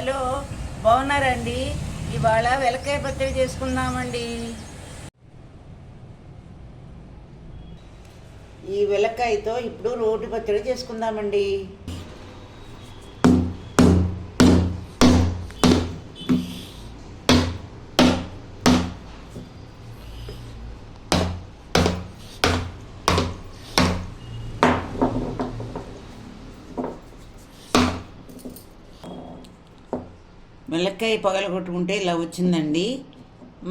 Hello బాగున్నారండి? ఇవాళ వెలకాయ పచ్చడి చేసుకుందామండి. ఈ వెలక్కాయతో ఇప్పుడు రోటి పచ్చడి చేసుకుందామండి. మిరపకాయ పగలగొట్టుకుంటే ఇలా వచ్చిందండి.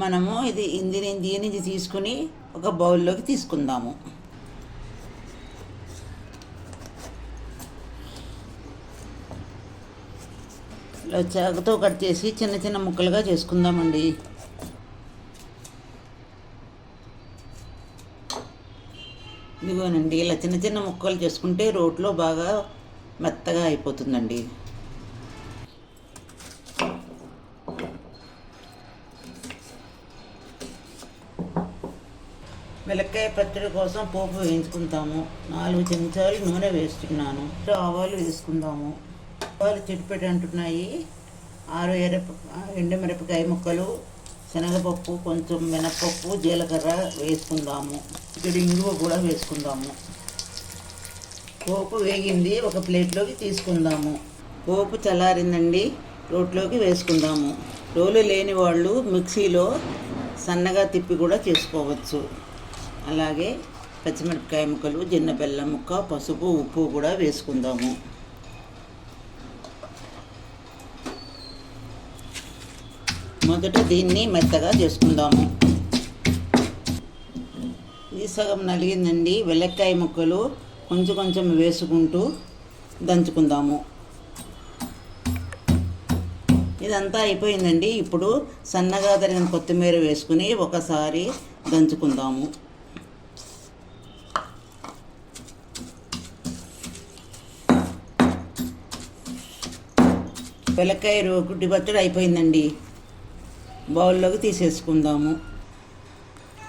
మనము ఇది ఇంది దీని నుంచి తీసుకుని ఒక బౌల్లోకి తీసుకుందాము. ఇలా చాకుతో కట్ చేసి చిన్న చిన్న ముక్కలుగా చేసుకుందామండి. ఇదిగోనండి ఇలా చిన్న చిన్న ముక్కలు చేసుకుంటే రోట్లో బాగా మెత్తగా అయిపోతుందండి. మిలక్కాయ పచ్చడి కోసం పోపు వేయించుకుంటాము. నాలుగు చెంచాలు నూనె వేస్తున్నాను. ఆవాలు వేసుకుందాము. ఆవాలు చిటిపెట్టి అంటున్నాయి. ఆరు ఎరప ఎండుమిరపకాయ ముక్కలు శనగపప్పు కొంచెం మినపప్పు జీలకర్ర వేసుకుందాము. ఇక్కడ ఇంగువ కూడా వేసుకుందాము. పోపు వేగింది. ఒక ప్లేట్లోకి తీసుకుందాము. పోపు చల్లారిందండి. రోట్లోకి వేసుకుందాము. రోలు లేని వాళ్ళు మిక్సీలో సన్నగా తిప్పి కూడా చేసుకోవచ్చు. అలాగే పచ్చిమిరపకాయ ముక్కలు జిన్న బెల్లం ముక్క పసుపు ఉప్పు కూడా వేసుకుందాము. మొదట దీన్ని మెత్తగా చేసుకుందాము. ఇది సగం నలిగిందండి. వెల్లక్కాయ ముక్కలు కొంచెం కొంచెం వేసుకుంటూ దంచుకుందాము. ఇదంతా అయిపోయిందండి. ఇప్పుడు సన్నగా తరిగిన కొత్తిమీర వేసుకుని ఒకసారి దంచుకుందాము. వెలక్కాయ గుడ్డి పచ్చడి అయిపోయిందండి. బౌల్లోకి తీసేసుకుందాము.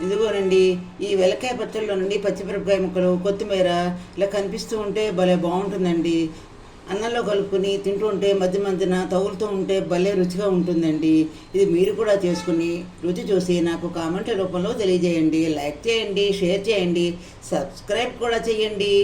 ఇదిగోనండి ఈ వెలకాయ పచ్చళ్ళలో నుండి పచ్చిమిరపకాయ ముక్కలు కొత్తిమీర ఇలా కనిపిస్తూ ఉంటే భలే బాగుంటుందండి. అన్నంలో కలుపుకొని తింటూ ఉంటే మధ్య మధ్యన తగులుతూ ఉంటే భలే రుచిగా ఉంటుందండి. ఇది మీరు కూడా చేసుకుని రుచి చూసి నాకు కామెంట్ రూపంలో తెలియజేయండి. లైక్ చేయండి షేర్ చేయండి సబ్స్క్రైబ్ కూడా చేయండి.